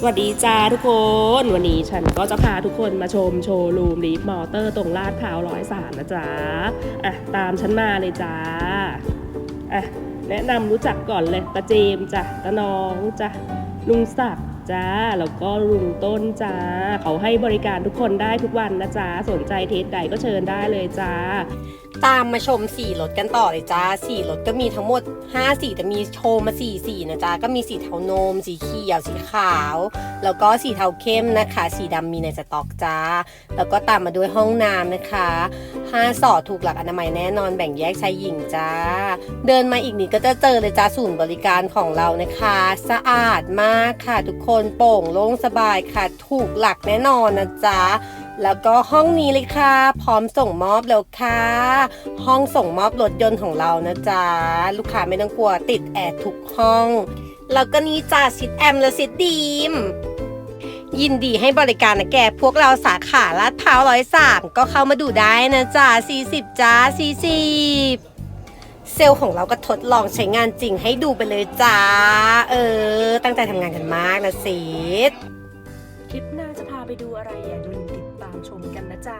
สวัสดีจ้าทุกคน วันนี้ฉันก็จะพาทุกคนมาชมโชว์รูมลีฟมอเตอร์ตรงลาดพร้าวร้อยสามนะจ๊ะอะตามฉันมาเลยจ้าอะแนะนำรู้จักก่อนเลยตาเจมจ้ะตาน้องจ้ะลุงศักดิ์ จ้า แล้วก็ลุงต้นจ้า เขาให้บริการทุกคนได้ทุกวันนะจ๊ะสนใจเทสใดก็เชิญได้เลยจ้า ตามมาชมสีรถกันต่อเลยจ้าสีรถก็มีทั้งหมด 5 สีแต่มีโชว์มา4สีนะจ๊ะก็มีสีเทานม สีเขียว สีขาว แล้วก็สีเทาเข้มนะคะ สีดำมีในสต็อกจ้า แล้วก็ตามมาด้วยห้องน้ำนะคะ5สอดถูกหลักอนามัยแน่นอนแบ่งแยกชายหญิงจ้า เดินมาอีกนิดก็จะเจอเลยจ้าศูนย์บริการของเรานะคะ สะอาดมากค่ะทุกคนโปร่งโล่งสบายค่ะ ถูกหลักแน่นอนนะจ๊ะแล้วก็ห้องนี้เลยค่ะ พร้อมส่งมอบแล้วค่ะ ห้องส่งมอบรถยนต์ของเรานะจ๊ะ ลูกค้าไม่ต้องกลัวติดแอร์ทุกห้อง แล้วก็นี่จ้าซิดแอมและซิดดีม ยินดีให้บริการนะแกพวกเราสาขาลาดพร้าวร้อยสามก็เข้ามาดูได้นะจ๊ะ40จ้า40 เซลล์ของเราก็ทดลองใช้งานจริงให้ดูไปเลยจ้า เออ ตั้งใจทำงานกันมากนะสิคลิปหน้าจะพาไปดูอะไรอย่าลืมติดตามชมกันนะจ๊ะ